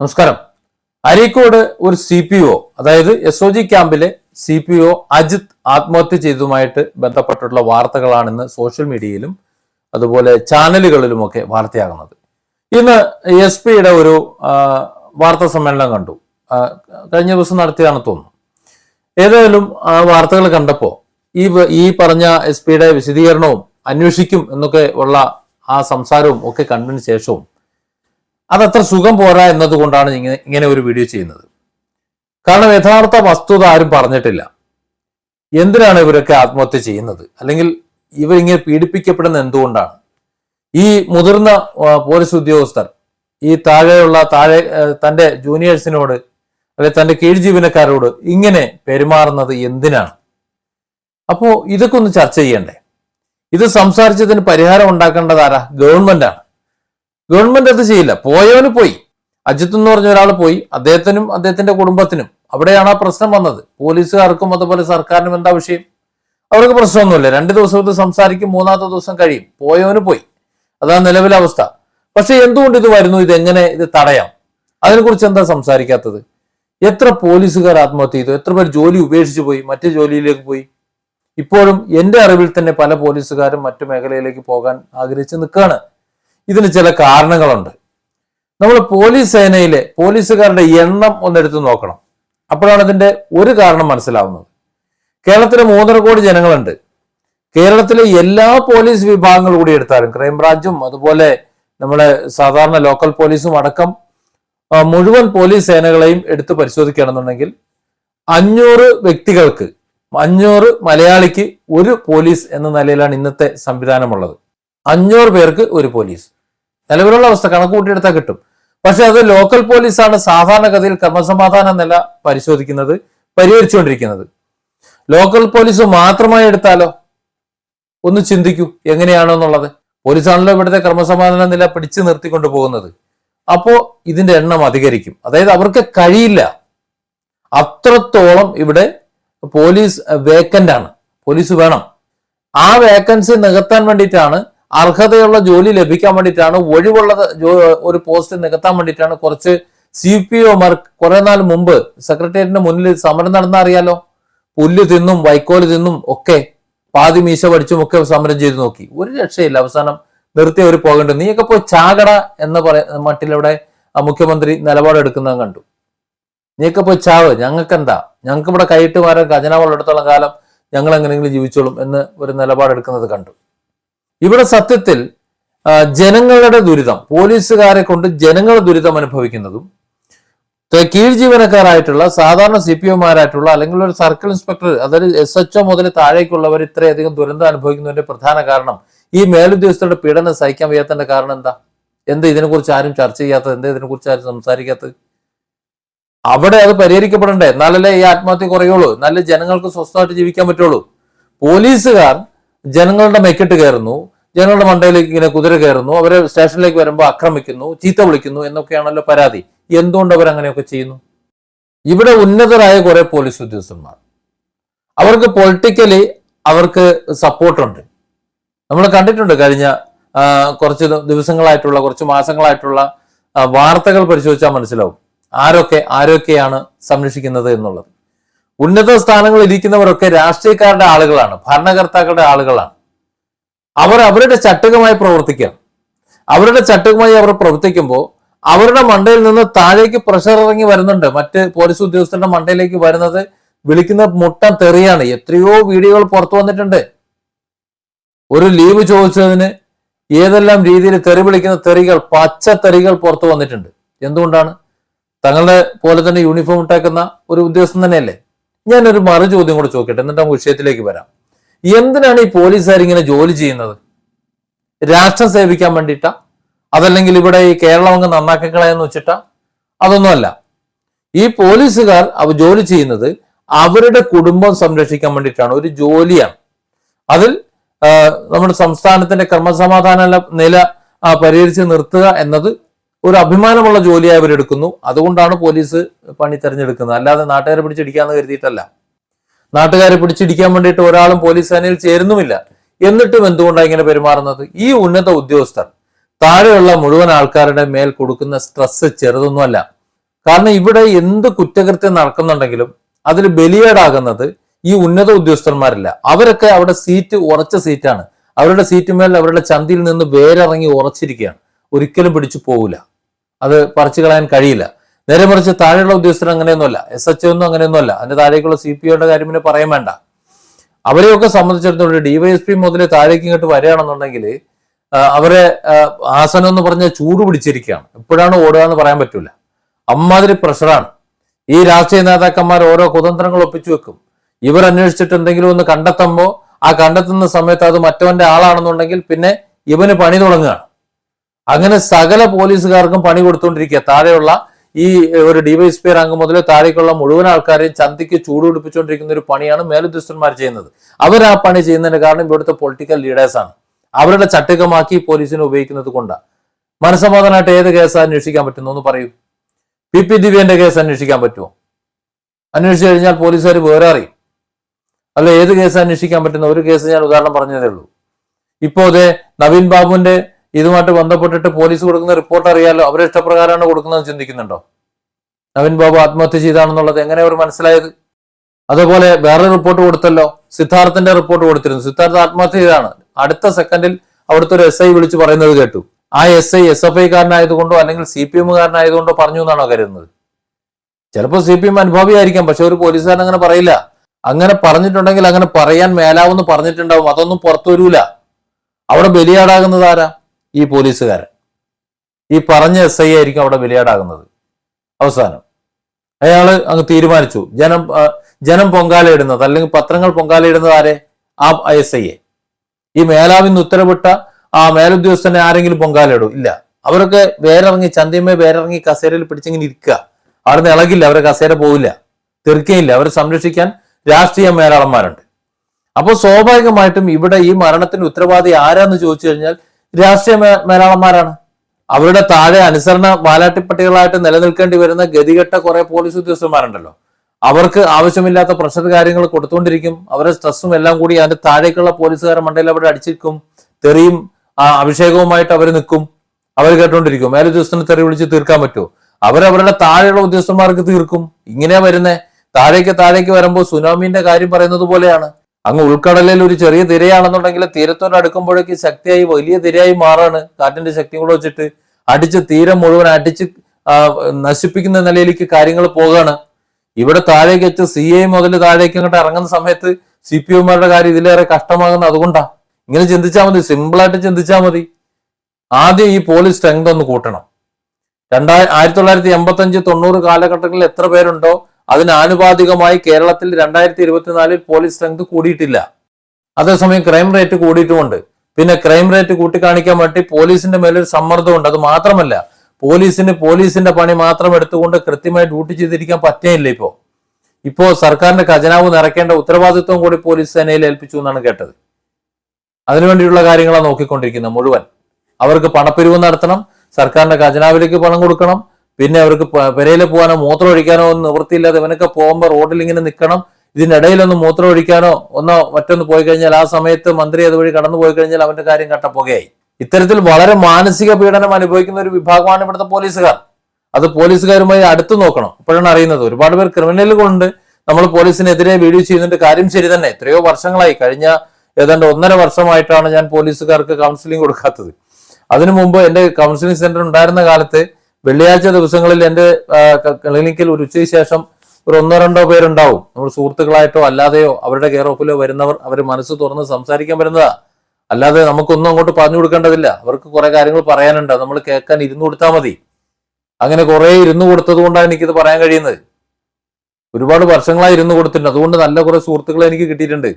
നമസ്കാരം. അരീക്കോട് ഒരു C P O അതായത് എസ് ഒ ജി ക്യാമ്പിലെ സി പി ഒ അജിത് ആത്മഹത്യ ചെയ്തതുമായിട്ട് ബന്ധപ്പെട്ടിട്ടുള്ള വാർത്തകളാണ് ഇന്ന് സോഷ്യൽ മീഡിയയിലും അതുപോലെ ചാനലുകളിലുമൊക്കെ വാർത്തയാകുന്നത്. ഇന്ന് എസ് പിയുടെ ഒരു വാർത്താ സമ്മേളനം കണ്ടു. കഴിഞ്ഞ ദിവസം നടത്തിയതാണെന്ന് തോന്നുന്നു. ഏതായാലും ആ വാർത്തകൾ കണ്ടപ്പോൾ ഈ ഈ പറഞ്ഞ എസ് പിയുടെ വിശദീകരണവും അന്വേഷിക്കും എന്നൊക്കെ ഉള്ള ആ സംസാരവും ഒക്കെ കണ്ടതിന് ശേഷവും അതത്ര സുഖം പോരാ എന്നതുകൊണ്ടാണ് ഇങ്ങനെ ഇങ്ങനെ ഒരു വീഡിയോ ചെയ്യുന്നത്. കാരണം യഥാർത്ഥ വസ്തുത ആരും പറഞ്ഞിട്ടില്ല. എന്തിനാണ് ഇവരൊക്കെ ആത്മഹത്യ ചെയ്യുന്നത്? അല്ലെങ്കിൽ ഇവരിങ്ങനെ പീഡിപ്പിക്കപ്പെടുന്ന എന്തുകൊണ്ടാണ്? ഈ മുതിർന്ന പോലീസ് ഉദ്യോഗസ്ഥർ ഈ താഴെയുള്ള താഴെ തന്റെ ജൂനിയേഴ്സിനോട് അല്ലെ തന്റെ കീഴ് ജീവനക്കാരോട് ഇങ്ങനെ പെരുമാറുന്നത് എന്തിനാണ്? അപ്പോ ഇതൊക്കെ ഒന്ന് ചർച്ച ചെയ്യണ്ടേ? ഇത് സംസാരിച്ചതിന് പരിഹാരം ഉണ്ടാക്കേണ്ടത് ആരാ? ഗവൺമെന്റാണ് ഗവൺമെന്റ് അത് ചെയ്യില്ല. പോയവന് പോയി. അജിത്ത് എന്ന് പറഞ്ഞ ഒരാൾ പോയി. അദ്ദേഹത്തിനും അദ്ദേഹത്തിന്റെ കുടുംബത്തിനും. അവിടെയാണ് ആ പ്രശ്നം വന്നത്. പോലീസുകാർക്കും അതുപോലെ സർക്കാരിനും എന്താ വിഷയം? അവർക്ക് പ്രശ്നമൊന്നുമില്ല. രണ്ട് ഇത് സംസാരിക്കും മൂന്നാമത്തെ ദിവസം കഴിയും. പോയവന് പോയി. അതാണ് നിലവിലെ അവസ്ഥ. പക്ഷെ എന്തുകൊണ്ട് ഇത് വരുന്നു? ഇത് എങ്ങനെ ഇത് തടയാം? അതിനെക്കുറിച്ച് എന്താ സംസാരിക്കാത്തത്? എത്ര പോലീസുകാർ ആത്മഹത്യ ചെയ്തു? എത്ര പേർ ജോലി ഉപേക്ഷിച്ചു പോയി? മറ്റു ജോലിയിലേക്ക് പോയി? ഇപ്പോഴും എന്റെ അറിവിൽ തന്നെ പല പോലീസുകാരും മറ്റു മേഖലയിലേക്ക് പോകാൻ ആഗ്രഹിച്ച് നിൽക്കുകയാണ്. ഇതിന് ചില കാരണങ്ങളുണ്ട്. നമ്മൾ പോലീസ് സേനയിലെ പോലീസുകാരുടെ എണ്ണം ഒന്നെടുത്ത് നോക്കണം. അപ്പോഴാണ് ഇതിന്റെ ഒരു കാരണം മനസ്സിലാവുന്നത്. കേരളത്തിലെ മൂന്നര കോടി ജനങ്ങളുണ്ട്. കേരളത്തിലെ എല്ലാ പോലീസ് വിഭാഗങ്ങൾ കൂടി എടുത്താലും ക്രൈംബ്രാഞ്ചും അതുപോലെ നമ്മുടെ സാധാരണ ലോക്കൽ പോലീസും അടക്കം മുഴുവൻ പോലീസ് സേനകളെയും എടുത്ത് പരിശോധിക്കുകയാണെന്നുണ്ടെങ്കിൽ അഞ്ഞൂറ് വ്യക്തികൾക്ക് അഞ്ഞൂറ് മലയാളിക്ക് ഒരു പോലീസ് എന്ന നിലയിലാണ് ഇന്നത്തെ സംവിധാനമുള്ളത്. അഞ്ഞൂറ് പേർക്ക് ഒരു പോലീസ്. നിലവിലുള്ള അവസ്ഥ കണക്ക് കൂട്ടിയെടുത്താൽ കിട്ടും. പക്ഷെ അത് ലോക്കൽ പോലീസാണ് സാധാരണഗതിയിൽ ക്രമസമാധാന നില പരിശോധിക്കുന്നത് പരിഹരിച്ചുകൊണ്ടിരിക്കുന്നത്. ലോക്കൽ പോലീസ് മാത്രമായി എടുത്താലോ? ഒന്ന് ചിന്തിക്കൂ എങ്ങനെയാണോ എന്നുള്ളത്. പോലീസാണല്ലോ ഇവിടുത്തെ ക്രമസമാധാന നില പിടിച്ചു നിർത്തിക്കൊണ്ട് പോകുന്നത്. അപ്പോ ഇതിന്റെ എണ്ണം അധികരിക്കും. അതായത് അവർക്ക് കഴിയില്ല. അത്രത്തോളം ഇവിടെ പോലീസ് വേക്കന്റ് ആണ്. പോലീസ് വേണം. ആ വേക്കൻസി നികത്താൻ വേണ്ടിയിട്ടാണ് അർഹതയുള്ള ജോലി ലഭിക്കാൻ വേണ്ടിയിട്ടാണ് ഒഴിവുള്ള ഒരു പോസ്റ്റ് നികത്താൻ വേണ്ടിയിട്ടാണ് കുറച്ച് സി പി ഒമാർ കുറെ നാൾ മുമ്പ് സെക്രട്ടേറിയറ്റിന്റെ മുന്നിൽ സമരം നടന്ന അറിയാലോ പുല്ല് തിന്നും വൈക്കോൽ തിന്നും ഒക്കെ പാതി മീശ പഠിച്ചും ഒക്കെ സമരം ചെയ്തു നോക്കി. ഒരു രക്ഷയില്ല. അവസാനം നിർത്തി അവർ പോകേണ്ടത്. നീയൊക്കെ പോയി ചാകട എന്ന് പറയ മട്ടിലൂടെ ആ മുഖ്യമന്ത്രി നിലപാടെടുക്കുന്നത് കണ്ടു. നീയൊക്കെ പോയി ചാവ്. ഞങ്ങൾക്ക് എന്താ ഞങ്ങൾക്ക് ഇവിടെ കൈയിട്ട് മാറാൻ അടുത്തുള്ള കാലം ഞങ്ങൾ എങ്ങനെയെങ്കിലും ജീവിച്ചോളും എന്ന് ഒരു നിലപാടെടുക്കുന്നത് കണ്ടു. ഇവിടെ സത്യത്തിൽ ജനങ്ങളുടെ ദുരിതം പോലീസുകാരെ കൊണ്ട് ജനങ്ങൾ ദുരിതം അനുഭവിക്കുന്നതും കീഴ് ജീവനക്കാരായിട്ടുള്ള സാധാരണ സി പി ഒമാരായിട്ടുള്ള അല്ലെങ്കിൽ ഒരു സർക്കിൾ ഇൻസ്പെക്ടർ അതായത് എസ് എച്ച് ഒ മുതൽ താഴേക്കുള്ളവർ ഇത്രയധികം ദുരന്തം അനുഭവിക്കുന്നതിന്റെ പ്രധാന കാരണം ഈ മേലുദ്യോഗസ്ഥരുടെ പീഡനം സഹിക്കാൻ വയ്യാത്തതിന്റെ കാരണം എന്താ? എന്ത് ഇതിനെക്കുറിച്ച് ആരും ചർച്ച ചെയ്യാത്തത്? എന്താ ഇതിനെക്കുറിച്ച് ആരും സംസാരിക്കാത്തത്? അവിടെ അത് പരിഹരിക്കപ്പെടണ്ടേ? എന്നാലല്ലേ ഈ ആത്മഹത്യ കുറയുള്ളൂ. നല്ല ജനങ്ങൾക്ക് സ്വസ്ഥമായിട്ട് ജീവിക്കാൻ പറ്റുള്ളൂ. പോലീസുകാർ ജനങ്ങളുടെ മെക്കെട്ട് കയറുന്നു. ജനങ്ങളുടെ മണ്ടയിലേക്ക് ഇങ്ങനെ കുതിര കയറുന്നു. അവരെ സ്റ്റേഷനിലേക്ക് വരുമ്പോൾ ആക്രമിക്കുന്നു ചീത്ത വിളിക്കുന്നു എന്നൊക്കെയാണല്ലോ പരാതി. എന്തുകൊണ്ട് അവർ അങ്ങനെയൊക്കെ ചെയ്യുന്നു? ഇവിടെ ഉന്നതരായ കുറെ പോലീസ് ഉദ്യോഗസ്ഥന്മാർ. അവർക്ക് പൊളിറ്റിക്കലി അവർക്ക് സപ്പോർട്ടുണ്ട്. നമ്മൾ കണ്ടിട്ടുണ്ട് കഴിഞ്ഞ കുറച്ച് ദിവസങ്ങളായിട്ടുള്ള കുറച്ച് മാസങ്ങളായിട്ടുള്ള വാർത്തകൾ പരിശോധിച്ചാൽ മനസ്സിലാവും ആരൊക്കെ ആരൊക്കെയാണ് സംരക്ഷിക്കുന്നത് എന്നുള്ളത്. ഉന്നത സ്ഥാനങ്ങളിൽ ഇരിക്കുന്നവരൊക്കെ രാഷ്ട്രീയക്കാരുടെ ആളുകളാണ് ഭരണകർത്താക്കളുടെ ആളുകളാണ്. അവർ അവരുടെ ചട്ടകമായി പ്രവർത്തിക്കാം. അവരുടെ ചട്ടകമായി അവർ പ്രവർത്തിക്കുമ്പോൾ അവരുടെ മണ്ടയിൽ നിന്ന് താഴേക്ക് പ്രഷർ ഇറങ്ങി വരുന്നുണ്ട്. മറ്റ് പോലീസ് ഉദ്യോഗസ്ഥരുടെ മണ്ടയിലേക്ക് വരുന്നത് വിളിക്കുന്ന മുട്ട തെറിയാണ്. എത്രയോ വീഡിയോകൾ പുറത്തു വന്നിട്ടുണ്ട്. ഒരു ലീവ് ചോദിച്ചതിന് ഏതെല്ലാം രീതിയിൽ തെറി വിളിക്കുന്ന തെറികൾ പച്ച തെറികൾ പുറത്തു വന്നിട്ടുണ്ട്. എന്തുകൊണ്ടാണ്? തങ്ങളുടെ പോലെ തന്നെ യൂണിഫോം ഇട്ടേക്കുന്ന ഒരു ഉദ്യോഗസ്ഥൻ തന്നെയല്ലേ? ഞാനൊരു മറു ചോദ്യം കൂടെ ചോദിക്കട്ടെ എന്നിട്ട് നമുക്ക് വിഷയത്തിലേക്ക് വരാം. എന്തിനാണ് ഈ പോലീസുകാർ ഇങ്ങനെ ജോലി ചെയ്യുന്നത്? രാഷ്ട്രം സേവിക്കാൻ വേണ്ടിയിട്ടാ? അതല്ലെങ്കിൽ ഇവിടെ ഈ കേരളം അങ്ങ് നന്നാക്കിക്കളയെന്ന് വെച്ചിട്ട? അതൊന്നുമല്ല. ഈ പോലീസുകാർ അവ ജോലി ചെയ്യുന്നത് അവരുടെ കുടുംബം സംരക്ഷിക്കാൻ വേണ്ടിയിട്ടാണ്. ഒരു ജോലിയാണ്. അതിൽ നമ്മുടെ സംസ്ഥാനത്തിന്റെ ക്രമസമാധാന നില പരിഹരിച്ച് നിർത്തുക എന്നത് ഒരു അഭിമാനമുള്ള ജോലിയായി അവരെടുക്കുന്നു അതുകൊണ്ടാണ് പോലീസ് പണി തെരഞ്ഞെടുക്കുന്നത്. അല്ലാതെ നാട്ടുകാരെ പിടിച്ചിടിക്കാന്ന് കരുതിയിട്ടല്ല. നാട്ടുകാരെ പിടിച്ചിടിക്കാൻ വേണ്ടിയിട്ട് ഒരാളും പോലീസ് സേനയിൽ ചേരുന്നുമില്ല. എന്നിട്ടും എന്തുകൊണ്ടാണ് ഇങ്ങനെ പെരുമാറുന്നത്? ഈ ഉന്നത ഉദ്യോഗസ്ഥർ താഴെയുള്ള മുഴുവൻ ആൾക്കാരുടെ മേൽ കൊടുക്കുന്ന സ്ട്രെസ് ചെറുതൊന്നുമല്ല. കാരണം ഇവിടെ എന്ത് കുറ്റകൃത്യം നടക്കുന്നുണ്ടെങ്കിലും അതിൽ ബലിയേടാകുന്നത് ഈ ഉന്നത ഉദ്യോഗസ്ഥന്മാരല്ല. അവരൊക്കെ അവിടെ സീറ്റ് ഉറച്ച സീറ്റാണ്. അവരുടെ സീറ്റുമേൽ അവരുടെ ചന്തിയിൽ നിന്ന് വേരിറങ്ങി ഉറച്ചിരിക്കുകയാണ്. ഒരിക്കലും പിടിച്ചു പോകില്ല അത് പറിച്ചു കളയാൻ കഴിയില്ല. നേരെ മറിച്ച് താഴെയുള്ള ഉദ്യോഗസ്ഥർ അങ്ങനെയൊന്നുമല്ല. എസ് എച്ച് ഒന്നും അങ്ങനെയൊന്നുമല്ല. അതിന്റെ താഴേക്കുള്ള സി പി ഒയുടെ കാര്യം പിന്നെ പറയാൻ വേണ്ട. അവരെയൊക്കെ സംബന്ധിച്ചിടത്തോളം ഡിവൈഎസ്പി മുതൽ താഴേക്ക് ഇങ്ങോട്ട് വരികയാണെന്നുണ്ടെങ്കിൽ അവരെ ആസനം എന്ന് പറഞ്ഞ ചൂട് പിടിച്ചിരിക്കുകയാണ്. എപ്പോഴാണ് ഓടുക എന്ന് പറയാൻ പറ്റൂല. അമ്മാതിരി പ്രഷറാണ് ഈ രാഷ്ട്രീയ നേതാക്കന്മാർ ഓരോ കുതന്ത്രങ്ങൾ ഒപ്പിച്ചു വെക്കും. ഇവർ അന്വേഷിച്ചിട്ട് എന്തെങ്കിലും ഒന്ന് കണ്ടെത്തുമ്പോൾ ആ കണ്ടെത്തുന്ന സമയത്ത് അത് മറ്റവന്റെ ആളാണെന്നുണ്ടെങ്കിൽ പിന്നെ ഇവന് പണി തുടങ്ങുകയാണ്. അങ്ങനെ സകല പോലീസുകാർക്കും പണി കൊടുത്തുകൊണ്ടിരിക്കുക താഴെയുള്ള ഈ ഒരു ഡിവൈഎസ്പി റാങ്ക് മുതൽ താഴേക്കുള്ള മുഴുവൻ ആൾക്കാരെയും ചന്തിക്ക് ചൂട് പിടിപ്പിച്ചുകൊണ്ടിരിക്കുന്ന ഒരു പണിയാണ് മേലുദ്യോഗസ്ഥന്മാർ ചെയ്യുന്നത്. അവർ ആ പണി ചെയ്യുന്നതിന് കാരണം ഇവിടുത്തെ പൊളിറ്റിക്കൽ ലീഡേഴ്സാണ് അവരുടെ ചട്ടുകമാക്കി പോലീസിനെ ഉപയോഗിക്കുന്നത് കൊണ്ടാണ് മനസ്സമാധാനമായിട്ട് ഏത് കേസ് അന്വേഷിക്കാൻ പറ്റുന്നു എന്ന് പറയൂ. പി പി ദിവ്യന്റെ കേസ് അന്വേഷിക്കാൻ പറ്റുമോ അന്വേഷിച്ചു കഴിഞ്ഞാൽ പോലീസുകാർ വേറെ അറിയും. അല്ല ഏത് കേസ് അന്വേഷിക്കാൻ പറ്റുന്ന ഒരു കേസ് ഞാൻ ഉദാഹരണം പറഞ്ഞതേ ഉള്ളൂ. ഇപ്പോ അതെ നവീൻ ബാബുവിന്റെ ഇതുമായിട്ട് ബന്ധപ്പെട്ടിട്ട് പോലീസ് കൊടുക്കുന്ന റിപ്പോർട്ട് അറിയാലോ? അവരെ ഇഷ്ടപ്രകാരമാണ് കൊടുക്കുന്നത് ചിന്തിക്കുന്നുണ്ടോ? നവീൻ ബാബു ആത്മഹത്യ ചെയ്താണെന്നുള്ളത് എങ്ങനെ അവർ മനസ്സിലായത്? അതുപോലെ വേറെ റിപ്പോർട്ട് കൊടുത്തല്ലോ. സിദ്ധാർത്ഥന്റെ റിപ്പോർട്ട് കൊടുത്തിരുന്നു. സിദ്ധാർത്ഥ ആത്മഹത്യ ചെയ്താണ് അടുത്ത സെക്കൻഡിൽ അവിടുത്തെ ഒരു എസ് ഐ വിളിച്ച് പറയുന്നത് കേട്ടു. ആ എസ് ഐ എസ് എഫ് ഐക്കാരനായതുകൊണ്ടോ അല്ലെങ്കിൽ സി പി എമ്മുകാരനായതുകൊണ്ടോ പറഞ്ഞു എന്നാണോ കരുതുന്നത്? ചിലപ്പോൾ സി പി എം അനുഭവിയായിരിക്കാം പക്ഷെ ഒരു പോലീസുകാരൻ അങ്ങനെ പറയില്ല. അങ്ങനെ പറഞ്ഞിട്ടുണ്ടെങ്കിൽ അങ്ങനെ പറയാൻ മേലാവെന്ന് പറഞ്ഞിട്ടുണ്ടാവും. അതൊന്നും പുറത്തു വരൂല അവിടെ ബലിയാടാകുന്നത് ആരാ? ഈ പോലീസുകാരൻ. ഈ പറഞ്ഞ എസ് ഐ ആയിരിക്കും അവിടെ വിലയാടാകുന്നത് അവസാനം. അയാൾ അങ്ങ് തീരുമാനിച്ചു. ജനം ജനം പൊങ്കാലയിടുന്നത് അല്ലെങ്കിൽ പത്രങ്ങൾ പൊങ്കാലയിടുന്നത് ആരെ? ആ എസ് ഐയെ ഈ മേലാവിന്ന് ഉത്തരവിട്ട ആ മേലുദ്യോഗസ്ഥനെ ആരെങ്കിലും പൊങ്കാലയിടും ഇല്ല. അവരൊക്കെ വേറിറങ്ങി ചന്തിയമ്മയെ വേറിറങ്ങി കസേരയിൽ പിടിച്ചിങ്ങനെ ഇരിക്കുക. അവിടുന്ന് ഇളകില്ല. അവരെ കസേര പോവില്ല. തീർക്കയില്ല. അവരെ സംരക്ഷിക്കാൻ രാഷ്ട്രീയ മേലാളന്മാരുണ്ട്. അപ്പോൾ സ്വാഭാവികമായിട്ടും ഇവിടെ ഈ മരണത്തിന് ഉത്തരവാദി ആരാന്ന് ചോദിച്ചു കഴിഞ്ഞാൽ രാഷ്ട്രീയ മേലാളന്മാരാണ്. അവരുടെ താഴെ അനുസരണ വാലാട്ടിപ്പട്ടികളായിട്ട് നിലനിൽക്കേണ്ടി വരുന്ന ഗതികെട്ട കുറെ പോലീസ് ഉദ്യോഗസ്ഥന്മാരുണ്ടല്ലോ. അവർക്ക് ആവശ്യമില്ലാത്ത പ്രഷർ കാര്യങ്ങൾ കൊടുത്തുകൊണ്ടിരിക്കും അവരുടെ സ്ട്രെസ്സും എല്ലാം കൂടി അതിന്റെ താഴേക്കുള്ള പോലീസുകാരെ മണ്ടയിൽ അവിടെ അടിച്ചിരിക്കും. തെറിയും അഭിഷേകവുമായിട്ട് അവർ നിൽക്കും. അവർ കേട്ടോണ്ടിരിക്കും. മേലുദ്യോഗസ്ഥന് തെറി വിളിച്ച് തീർക്കാൻ പറ്റുമോ? അവരവരുടെ താഴെയുള്ള ഉദ്യോഗസ്ഥന്മാർക്ക് തീർക്കും. ഇങ്ങനെ വരുന്നേ. താഴേക്ക് താഴേക്ക് വരുമ്പോൾ സുനാമിന്റെ കാര്യം പറയുന്നത് പോലെയാണ്. അങ്ങ് ഉൾക്കടലിൽ ഒരു ചെറിയ തിരയാണെന്നുണ്ടെങ്കിൽ തീരത്തോട് അടുക്കുമ്പോഴേക്ക് ശക്തിയായി വലിയ തിരയായി മാറാണ്. കാറ്റിന്റെ ശക്തി കൂടെ വെച്ചിട്ട് അടിച്ച് തീരം മുഴുവൻ അടിച്ച് നശിപ്പിക്കുന്ന നിലയിലേക്ക് കാര്യങ്ങൾ പോകാണ്. ഇവിടെ താഴേക്ക് വെച്ച് സി ഐ മുതൽ താഴേക്ക് അങ്ങോട്ട് ഇറങ്ങുന്ന സമയത്ത് സി പി എമാരുടെ കാര്യം ഇതിലേറെ കഷ്ടമാകുന്ന അതുകൊണ്ടാ. ഇങ്ങനെ ചിന്തിച്ചാൽ മതി സിമ്പിളായിട്ട് ചിന്തിച്ചാൽ മതി. ആദ്യം ഈ പോലീസ് സ്ട്രെങ്ത് ഒന്ന് കൂട്ടണം. രണ്ടായി ആയിരത്തി തൊള്ളായിരത്തി എൺപത്തി അഞ്ച് തൊണ്ണൂറ് കാലഘട്ടങ്ങളിൽ എത്ര പേരുണ്ടോ അതിന് ആനുപാതികമായി കേരളത്തിൽ രണ്ടായിരത്തി ഇരുപത്തിനാലിൽ പോലീസ് സ്ട്രെങ്ത് കൂടിയിട്ടില്ല. അതേസമയം ക്രൈം റേറ്റ് കൂടിയിട്ടുമുണ്ട്. പിന്നെ ക്രൈം റേറ്റ് കൂട്ടിക്കാണിക്കാൻ വേണ്ടി പോലീസിന്റെ മേലൊരു സമ്മർദ്ദമുണ്ട്. അത് മാത്രമല്ല പോലീസിന് പോലീസിന്റെ പണി മാത്രം എടുത്തുകൊണ്ട് കൃത്യമായി ഡ്യൂട്ടി ചെയ്തിരിക്കാൻ പറ്റേയില്ല ഇപ്പോ. ഇപ്പോ സർക്കാരിന്റെ ഖജനാവ് നിറയ്ക്കേണ്ട ഉത്തരവാദിത്വം കൂടി പോലീസ് സേനയിൽ ഏൽപ്പിച്ചു എന്നാണ് കേട്ടത്. അതിനുവേണ്ടിയുള്ള കാര്യങ്ങളാണ് നോക്കിക്കൊണ്ടിരിക്കുന്നത് മുഴുവൻ. അവർക്ക് പണപ്പിരിവ് നടത്തണം സർക്കാരിന്റെ ഖജനാവിലേക്ക് പണം കൊടുക്കണം പിന്നെ അവർക്ക് പെരയിൽ പോകാനോ മൂത്രം ഒഴിക്കാനോ ഒന്നും നിവൃത്തിയില്ലാതെ ഇവനൊക്കെ പോകുമ്പോൾ റോഡിൽ ഇങ്ങനെ നിൽക്കണം ഇതിനിടയിലൊന്ന് മൂത്രം ഒഴിക്കാനോ ഒന്നോ മറ്റൊന്ന് പോയി കഴിഞ്ഞാൽ ആ സമയത്ത് മന്ത്രി അതുവഴി കടന്നു പോയി കഴിഞ്ഞാൽ അവന്റെ കാര്യം കട്ടപ്പുകയായി. ഇത്തരത്തിൽ വളരെ മാനസിക പീഡനം അനുഭവിക്കുന്ന ഒരു വിഭാഗമാണ് ഇവിടുത്തെ പോലീസുകാർ. അത് പോലീസുകാരുമായി അടുത്ത് നോക്കണം. ഇപ്പോഴാണ് അറിയുന്നത്. ഒരുപാട് പേർ ക്രിമിനലുകളുണ്ട് നമ്മൾ പോലീസിനെതിരെ വീഡിയോ ചെയ്യുന്നുണ്ട്. കാര്യം ശരി തന്നെ. എത്രയോ വർഷങ്ങളായി. കഴിഞ്ഞ ഏതാണ്ട് ഒന്നര വർഷമായിട്ടാണ് ഞാൻ പോലീസുകാർക്ക് കൗൺസിലിംഗ് കൊടുക്കാത്തത്. അതിനു മുമ്പ് എന്റെ കൗൺസിലിംഗ് സെന്റർ ഉണ്ടായിരുന്ന കാലത്ത് വെള്ളിയാഴ്ച ദിവസങ്ങളിൽ എന്റെ ക്ലിനിക്കിൽ ഒരു ഉച്ചയ്ക്ക് ശേഷം ഒരു ഒന്നോ രണ്ടോ പേരുണ്ടാവും. നമ്മൾ സുഹൃത്തുക്കളായിട്ടോ അല്ലാതെയോ അവരുടെ കെയർ ഓഫിലോ വരുന്നവർ അവർ മനസ്സ് തുറന്ന് സംസാരിക്കാൻ വരുന്നതാ. അല്ലാതെ നമുക്കൊന്നും അങ്ങോട്ട് പറഞ്ഞു കൊടുക്കേണ്ടതില്ല. അവർക്ക് കുറെ കാര്യങ്ങൾ പറയാനുണ്ട്. നമ്മൾ കേൾക്കാൻ ഇരുന്നു കൊടുത്താൽ മതി. അങ്ങനെ കുറെ ഇരുന്നു കൊടുത്തത് കൊണ്ടാണ് എനിക്കിത് പറയാൻ കഴിയുന്നത്. ഒരുപാട് വർഷങ്ങളായി ഇരുന്നു കൊടുത്തിട്ടുണ്ട്. അതുകൊണ്ട് നല്ല കുറെ സുഹൃത്തുക്കളെ എനിക്ക് കിട്ടിയിട്ടുണ്ട്.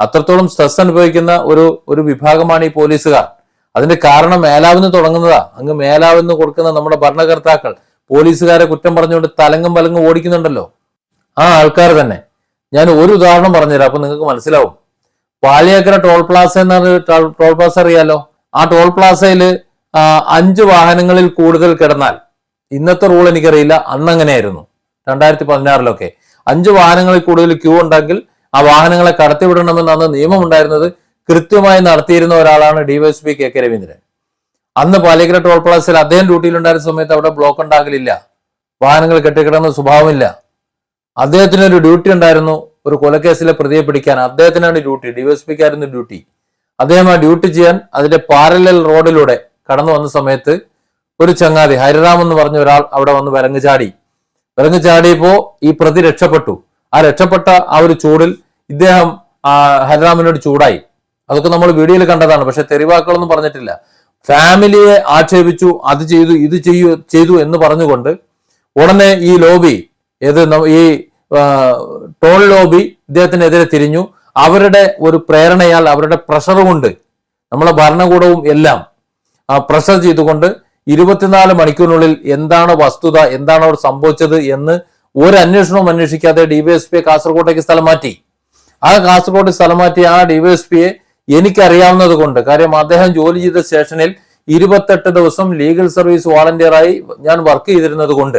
അത്രത്തോളം സ്ട്രെസ് അനുഭവിക്കുന്ന ഒരു ഒരു വിഭാഗമാണ് ഈ പോലീസുകാർ. അതിന്റെ കാരണം മേലാവിന്ന് തുടങ്ങുന്നതാ. അങ്ങ് മേലാവിന്ന് കൊടുക്കുന്ന നമ്മുടെ ഭരണകർത്താക്കൾ പോലീസുകാരെ കുറ്റം പറഞ്ഞുകൊണ്ട് തലങ്ങും പലങ്ങും ഓടിക്കുന്നുണ്ടല്ലോ. ആ ആൾക്കാർ തന്നെ. ഞാൻ ഒരു ഉദാഹരണം പറഞ്ഞുതരാം അപ്പൊ നിങ്ങൾക്ക് മനസ്സിലാവും. പാളിയേക്കര ടോൾ പ്ലാസ എന്ന് പറഞ്ഞ ടോൾ- പ്ലാസ അറിയാലോ? ആ ടോൾ പ്ലാസയിൽ അഞ്ച് വാഹനങ്ങളിൽ കൂടുതൽ കിടന്നാൽ ഇന്നത്തെ റൂൾ എനിക്കറിയില്ല അന്ന് അങ്ങനെയായിരുന്നു രണ്ടായിരത്തി പതിനാറിലൊക്കെ അഞ്ച് വാഹനങ്ങളിൽ കൂടുതൽ ക്യൂ ഉണ്ടെങ്കിൽ ആ വാഹനങ്ങളെ കടത്തിവിടണമെന്നാണ് നിയമം ഉണ്ടായിരുന്നത് കൃത്യമായി നടത്തിയിരുന്ന ഒരാളാണ് ഡിവൈഎസ്പി കെ കെ രവീന്ദ്രൻ. അന്ന് പാലിക്കര ടോൾ പ്ലാസയിൽ അദ്ദേഹം ഡ്യൂട്ടിയിലുണ്ടായിരുന്ന സമയത്ത് അവിടെ ബ്ലോക്ക് ഉണ്ടാകലില്ല. വാഹനങ്ങൾ കെട്ടിക്കിടന്ന സ്വഭാവമില്ല. അദ്ദേഹത്തിന് ഒരു ഡ്യൂട്ടി ഉണ്ടായിരുന്നു. ഒരു കൊലക്കേസിലെ പ്രതിയെ പിടിക്കാൻ. അദ്ദേഹത്തിനാണ് ഡ്യൂട്ടി. ഡിവൈഎസ്പിക്കായിരുന്നു ഡ്യൂട്ടി. അദ്ദേഹം ആ ഡ്യൂട്ടി ചെയ്യാൻ അതിന്റെ പാരലൽ റോഡിലൂടെ കടന്നു വന്ന സമയത്ത് ഒരു ചങ്ങാതി ഹരിറാം എന്ന് പറഞ്ഞ ഒരാൾ അവിടെ വന്ന് വിലങ്ങ് ചാടി. വിലങ്ങ് ചാടിയപ്പോ ഈ പ്രതി രക്ഷപ്പെട്ടു. ആ രക്ഷപ്പെട്ട ആ ഒരു ചൂടിൽ ഇദ്ദേഹം ഹരിറാമിനോട് ചൂടായി. അതൊക്കെ നമ്മൾ വീഡിയോയിൽ കണ്ടതാണ്. പക്ഷെ തെറിവാക്കുകളൊന്നും പറഞ്ഞിട്ടില്ല. ഫാമിലിയെ ആക്ഷേപിച്ചു അത് ചെയ്തു ഇത് ചെയ്യൂ ചെയ്തു എന്ന് പറഞ്ഞുകൊണ്ട് ഉടനെ ഈ ലോബി ഏത് ഈ ടോൾ ലോബി ഇദ്ദേഹത്തിനെതിരെ തിരിഞ്ഞു. അവരുടെ ഒരു പ്രേരണയാൽ അവരുടെ പ്രഷർ കൊണ്ട് നമ്മളെ ഭരണകൂടവും എല്ലാം പ്രഷർ ചെയ്തുകൊണ്ട് ഇരുപത്തിനാല് മണിക്കൂറിനുള്ളിൽ എന്താണ് വസ്തുത എന്താണ് അവർ സംഭവിച്ചത് എന്ന് ഒരു അന്വേഷണവും അന്വേഷിക്കാതെ ഡിവൈഎസ്പിയെ കാസർഗോട്ടേക്ക് സ്ഥലം മാറ്റി. ആ കാസർഗോഡ് സ്ഥലം മാറ്റി ആ ഡിവൈഎസ്പിയെ എനിക്കറിയാവുന്നത് കൊണ്ട്. കാര്യം അദ്ദേഹം ജോലി ചെയ്ത സ്റ്റേഷനിൽ ഇരുപത്തെട്ട് ദിവസം ലീഗൽ സർവീസ് വാളണ്ടിയറായി ഞാൻ വർക്ക് ചെയ്തിരുന്നത് കൊണ്ട്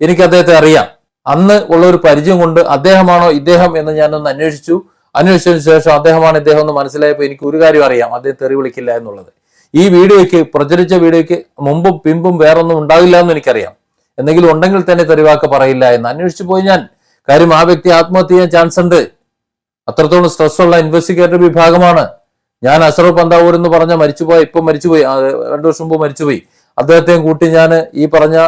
എനിക്ക് അദ്ദേഹത്തെ അറിയാം. അന്ന് ഉള്ള ഒരു പരിചയം കൊണ്ട് അദ്ദേഹമാണോ ഇദ്ദേഹം എന്ന് ഞാനൊന്ന് അന്വേഷിച്ചു. അന്വേഷിച്ചതിന് ശേഷം അദ്ദേഹമാണ് ഇദ്ദേഹം എന്ന് മനസ്സിലായപ്പോൾ എനിക്ക് ഒരു കാര്യം അറിയാം. അദ്ദേഹം തെറി വിളിക്കില്ല എന്നുള്ളത്. ഈ വീഡിയോയ്ക്ക് പ്രചരിച്ച വീഡിയോയ്ക്ക് മുമ്പും പിമ്പും വേറൊന്നും ഉണ്ടാവില്ല എന്ന് എനിക്കറിയാം. എന്തെങ്കിലും ഉണ്ടെങ്കിൽ തന്നെ തെറിവാക്ക് പറയില്ല എന്ന് അന്വേഷിച്ചു പോയി ഞാൻ. കാര്യം ആ വ്യക്തി ആത്മഹത്യ ചെയ്യാൻ ചാൻസ് ഉണ്ട്. അത്രത്തോളം സ്ട്രെസ് ഉള്ള ഇൻവെസ്റ്റിഗേറ്റർ വിഭാഗമാണ്. ഞാൻ അസറു പന്താവൂർ എന്ന് പറഞ്ഞ മരിച്ചുപോയ ഇപ്പം മരിച്ചുപോയി രണ്ടു വർഷം മുമ്പ് മരിച്ചുപോയി. അദ്ദേഹത്തെയും കൂട്ടി ഞാൻ ഈ പറഞ്ഞ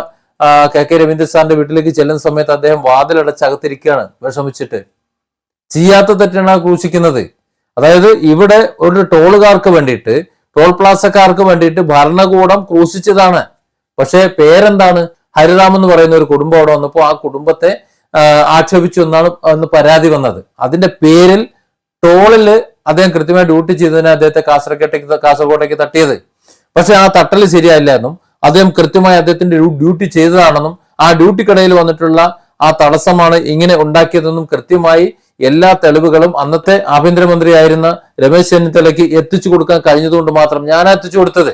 കെ കെ രവീന്ദ്ര സാറിന്റെ വീട്ടിലേക്ക് ചെല്ലുന്ന സമയത്ത് അദ്ദേഹം വാതിലടച്ച് അകത്തിരിക്കുകയാണ് വിഷമിച്ചിട്ട്. ചെയ്യാത്ത തെറ്റാണ് ക്രൂശിക്കുന്നത്. അതായത് ഇവിടെ ഒരു ടോളുകാർക്ക് വേണ്ടിയിട്ട് ടോൾ പ്ലാസക്കാർക്ക് വേണ്ടിയിട്ട് ഭരണകൂടം ക്രൂശിച്ചതാണ്. പക്ഷേ പേരെന്താണ്? ഹരിറാം എന്ന് പറയുന്ന ഒരു കുടുംബം അവിടെ വന്നപ്പോൾ ആ കുടുംബത്തെ ആക്ഷേപിച്ചു എന്നാണ് പരാതി വന്നത്. അതിന്റെ പേരിൽ ടോളിൽ അദ്ദേഹം കൃത്യമായി ഡ്യൂട്ടി ചെയ്തതിന് അദ്ദേഹത്തെ കാസർകോട്ടേക്ക് കാസർഗോട്ടേക്ക് തട്ടിയത്. പക്ഷെ ആ തട്ടൽ ശരിയായില്ല എന്നും അദ്ദേഹം കൃത്യമായി അദ്ദേഹത്തിന്റെ ഡ്യൂട്ടി ചെയ്തതാണെന്നും ആ ഡ്യൂട്ടിക്കിടയിൽ വന്നിട്ടുള്ള ആ തടസ്സമാണ് ഇങ്ങനെ ഉണ്ടാക്കിയതെന്നും കൃത്യമായി എല്ലാ തെളിവുകളും അന്നത്തെ ആഭ്യന്തരമന്ത്രിയായിരുന്ന രമേശ് ചെന്നിത്തലയ്ക്ക് എത്തിച്ചു കൊടുക്കാൻ കഴിഞ്ഞതുകൊണ്ട് മാത്രം ഞാൻ എത്തിച്ചു കൊടുത്തത്.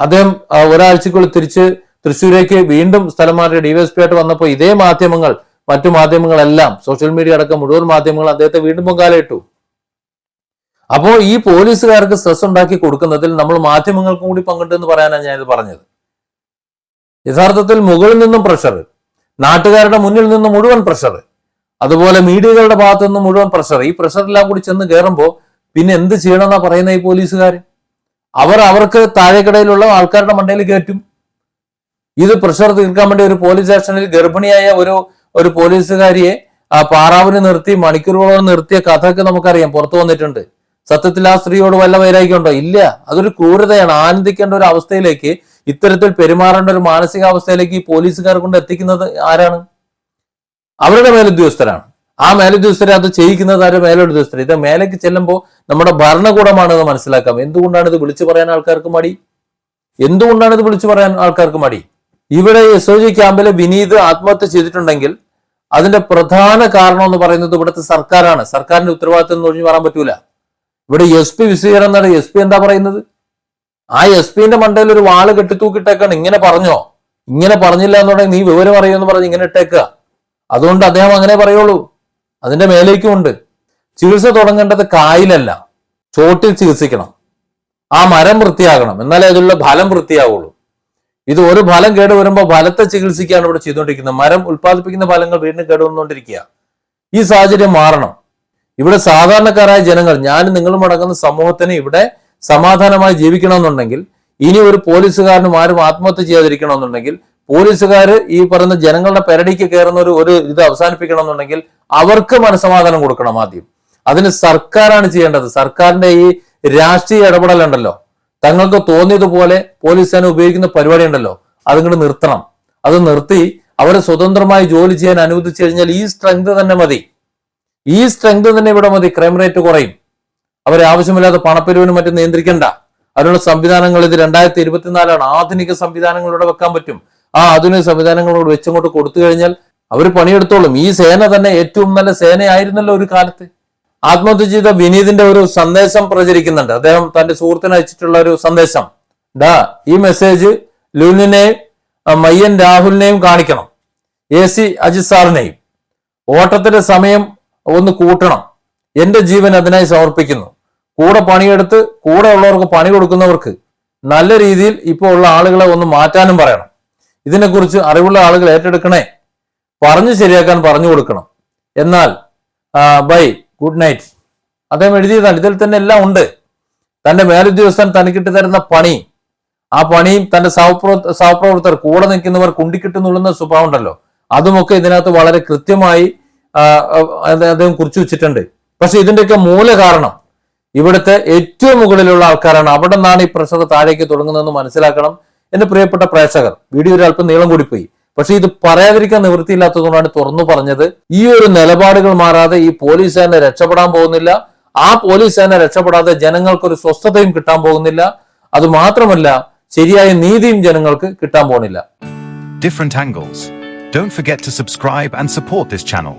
അദ്ദേഹം ഒരാഴ്ചക്കുള്ളിൽ തിരിച്ച് തൃശ്ശൂരേക്ക് വീണ്ടും സ്ഥലം മാറി ഡിവൈഎസ്പി ആയിട്ട് വന്നപ്പോൾ ഇതേ മാധ്യമങ്ങൾ മറ്റു മാധ്യമങ്ങളെല്ലാം സോഷ്യൽ മീഡിയ അടക്കം മുഴുവൻ മാധ്യമങ്ങൾ അദ്ദേഹത്തെ വീണ്ടും പൊങ്കാലയിട്ടു. അപ്പോൾ ഈ പോലീസുകാർക്ക് സ്ട്രെസ് ഉണ്ടാക്കി കൊടുക്കുന്നതിൽ നമ്മൾ മാധ്യമങ്ങൾക്കും കൂടി പങ്കുണ്ടെന്ന് പറയാനാണ് ഞാനിത് പറഞ്ഞത്. യഥാർത്ഥത്തിൽ മുകളിൽ നിന്നും പ്രഷർ നാട്ടുകാരുടെ മുന്നിൽ നിന്നും മുഴുവൻ പ്രഷർ അതുപോലെ മീഡിയകളുടെ ഭാഗത്തു നിന്നും മുഴുവൻ പ്രഷർ ഈ പ്രഷറെല്ലാം കൂടി ചെന്ന് കയറുമ്പോൾ പിന്നെ എന്ത് ചെയ്യണമെന്നാ പറയുന്ന ഈ പോലീസുകാർ അവർ അവർക്ക് താഴെക്കടയിലുള്ള ആൾക്കാരുടെ മണ്ടയിൽ കയറ്റും ഇത് പ്രഷർ തീർക്കാൻ വേണ്ടി ഒരു പോലീസ് സ്റ്റേഷനിൽ ഗർഭിണിയായ ഒരു ഒരു പോലീസുകാരിയെ ആ പാറാവിന് നിർത്തി മണിക്കൂറുകളോളം നിർത്തിയ കഥയൊക്കെ നമുക്കറിയാം. പുറത്തു വന്നിട്ടുണ്ട്. സത്യത്തിൽ ആ സ്ത്രീയോട് വല്ല വൈരാഗ്യമുണ്ടോ? ഇല്ല. അതൊരു ക്രൂരതയാണ്. ആനന്ദിക്കേണ്ട ഒരു അവസ്ഥയിലേക്ക് ഇത്തരത്തിൽ പെരുമാറേണ്ട ഒരു മാനസികാവസ്ഥയിലേക്ക് ഈ പോലീസുകാർ കൊണ്ട് എത്തിക്കുന്നത് ആരാണ്? അവരുടെ മേലുദ്യോഗസ്ഥരാണ്. ആ മേലുദ്യോഗസ്ഥരെ അത് ചെയ്യിക്കുന്നത് ആരും മേലുദ്യോഗസ്ഥർ ഇത് മേലേക്ക് ചെല്ലുമ്പോൾ നമ്മുടെ ഭരണകൂടമാണ് ഇത് മനസ്സിലാക്കാം. എന്തുകൊണ്ടാണ് ഇത് വിളിച്ചു പറയാൻ ആൾക്കാർക്ക് മടി? എന്തുകൊണ്ടാണ് ഇത് വിളിച്ചു പറയാൻ ആൾക്കാർക്ക് മടി? ഇവിടെ എസ് ഒ ജി ക്യാമ്പിലെ വിനീത് ആത്മഹത്യ ചെയ്തിട്ടുണ്ടെങ്കിൽ അതിന്റെ പ്രധാന കാരണം എന്ന് പറയുന്നത് ഇവിടുത്തെ സർക്കാരാണ്. സർക്കാരിന്റെ ഉത്തരവാദിത്തം എന്ന് ഒഴിഞ്ഞു പറയാൻ പറ്റൂല. ഇവിടെ എസ് പി വിശ്വീകരൻ എന്നാണ് എസ് പി എന്താ പറയുന്നത്? ആ എസ് പിന്റെ മണ്ടയിൽ ഒരു വാൾ കെട്ടിത്തൂക്കിട്ടേക്കാണ് ഇങ്ങനെ പറഞ്ഞോ? ഇങ്ങനെ പറഞ്ഞില്ല എന്നുണ്ടെങ്കിൽ നീ വിവരം അറിയുമെന്ന് പറഞ്ഞ് ഇങ്ങനെ ഇട്ടേക്കുക അതുകൊണ്ട് അദ്ദേഹം അങ്ങനെ പറയുള്ളൂ. അതിന്റെ മേലേക്കും ഉണ്ട്. ചികിത്സ തുടങ്ങേണ്ടത് കായിലല്ല. ചോട്ടിൽ ചികിത്സിക്കണം. ആ മരം വൃത്തിയാകണം. എന്നാലേ അതിലുള്ള ഫലം വൃത്തിയാവുള്ളൂ. ഇത് ഒരു ഫലം കേട് വരുമ്പോൾ ഫലത്തെ ചികിത്സിക്കുകയാണ് ഇവിടെ ചെയ്തുകൊണ്ടിരിക്കുന്നത്. മരം ഉൽപ്പാദിപ്പിക്കുന്ന ഫലങ്ങൾ വീണ്ടും കേടുവന്നുകൊണ്ടിരിക്കുക ഈ സാഹചര്യം മാറണം. ഇവിടെ സാധാരണക്കാരായ ജനങ്ങൾ ഞാനും നിങ്ങളും അടങ്ങുന്ന സമൂഹത്തിന് ഇവിടെ സമാധാനമായി ജീവിക്കണമെന്നുണ്ടെങ്കിൽ ഇനി ഒരു പോലീസുകാരനും ആരും ആത്മഹത്യ ചെയ്യാതിരിക്കണമെന്നുണ്ടെങ്കിൽ പോലീസുകാർ ഈ പറയുന്ന ജനങ്ങളുടെ പെരടിക്ക് കയറുന്ന ഒരു ഒരു ഇത് അവസാനിപ്പിക്കണമെന്നുണ്ടെങ്കിൽ അവർക്ക് മനസമാധാനം കൊടുക്കണം ആദ്യം. അതിന് സർക്കാരാണ് ചെയ്യേണ്ടത്. സർക്കാരിന്റെ ഈ രാഷ്ട്രീയ ഇടപെടലുണ്ടല്ലോ. തങ്ങൾക്ക് തോന്നിയതുപോലെ പോലീസ് സേന ഉപയോഗിക്കുന്ന പരിപാടി ഉണ്ടല്ലോ അതിങ്ങോട്ട് നിർത്തണം. അത് നിർത്തി അവരെ സ്വതന്ത്രമായി ജോലി ചെയ്യാൻ അനുവദിച്ചു കഴിഞ്ഞാൽ ഈ സ്ട്രെങ്ത് തന്നെ മതി. ഈ സ്ട്രെങ്ത് തന്നെ ഇവിടെ മതി. ക്രൈം റേറ്റ് കുറയും. അവരെ ആവശ്യമില്ലാതെ പണപ്പെരുവിനും മറ്റും നിയന്ത്രിക്കണ്ട. അതിനുള്ള സംവിധാനങ്ങൾ ഇത് രണ്ടായിരത്തി ഇരുപത്തിനാലാണ് ആധുനിക സംവിധാനങ്ങളിലൂടെ വെക്കാൻ പറ്റും. ആ ആധുനിക സംവിധാനങ്ങളോട് വെച്ചങ്ങോട്ട് കൊടുത്തു കഴിഞ്ഞാൽ അവർ പണിയെടുത്തോളും. ഈ സേന തന്നെ ഏറ്റവും നല്ല സേനയായിരുന്നല്ലോ ഒരു കാലത്ത്. ആത്മഹത്യ ചെയ്ത വിനീതിന്റെ ഒരു സന്ദേശം പ്രചരിക്കുന്നുണ്ട്. അദ്ദേഹം തന്റെ സുഹൃത്തിന് അയച്ചിട്ടുള്ള ഒരു സന്ദേശം. ഡാ ഈ മെസ്സേജ് ലുലിനെയും മയ്യൻ രാഹുലിനെയും കാണിക്കണം. എ സി അജിത് സാറിനെയും. ഓട്ടത്തിന്റെ സമയം ഒന്ന് കൂട്ടണം. എന്റെ ജീവൻ അതിനായി സമർപ്പിക്കുന്നു. കൂടെ പണിയെടുത്ത് കൂടെ ഉള്ളവർക്ക് പണി കൊടുക്കുന്നവർക്ക് നല്ല രീതിയിൽ ഇപ്പോൾ ഉള്ള ആളുകളെ ഒന്ന് മാറ്റാനും പറയണം. ഇതിനെക്കുറിച്ച് അറിവുള്ള ആളുകൾ ഏറ്റെടുക്കണേ. പറഞ്ഞു ശരിയാക്കാൻ പറഞ്ഞു കൊടുക്കണം. എന്നാൽ ബൈ ഗുഡ് നൈറ്റ്. അദ്ദേഹം എഴുതിയതാണ് ഇതിൽ തന്നെ എല്ലാം ഉണ്ട്. തന്റെ മേലുദ്യോഗസ്ഥൻ തനിക്കിട്ട് തരുന്ന പണി. ആ പണിയും തന്റെ സഹപ്രവ സഹപ്രവർത്തകർ കൂടെ നിൽക്കുന്നവർ കുണ്ടിക്കിട്ടുന്നുള്ള സ്വഭാവം ഉണ്ടല്ലോ. അതുമൊക്കെ ഇതിനകത്ത് വളരെ കൃത്യമായി അദ്ദേഹം കുറിച്ചു വെച്ചിട്ടുണ്ട്. പക്ഷെ ഇതിന്റെയൊക്കെ മൂല കാരണം ഇവിടുത്തെ ഏറ്റവും മുകളിലുള്ള ആൾക്കാരാണ്. അവിടെ നിന്നാണ് ഈ പ്രഷർ താഴേക്ക് തുടങ്ങുന്നതെന്ന് മനസ്സിലാക്കണം എന്റെ പ്രിയപ്പെട്ട പ്രേക്ഷകർ. വീഡിയോ ഒരു അല്പം നീളം പോയി പക്ഷെ ഇത് പറയാതിരിക്കാൻ നിവൃത്തിയില്ലാത്തതുകൊണ്ടാണ് തുറന്നു പറഞ്ഞത്. ഈ ഒരു നിലപാടുകൾ മാറാതെ ഈ പോലീസ് സേന രക്ഷപ്പെടാൻ പോകുന്നില്ല. ആ പോലീസ് സേന രക്ഷപ്പെടാതെ ജനങ്ങൾക്കൊരു സ്വസ്ഥതയും കിട്ടാൻ പോകുന്നില്ല. അത് മാത്രമല്ല ശരിയായ നീതിയും ജനങ്ങൾക്ക് കിട്ടാൻ പോകുന്നില്ല. Different angles. Don't forget to subscribe and support this channel.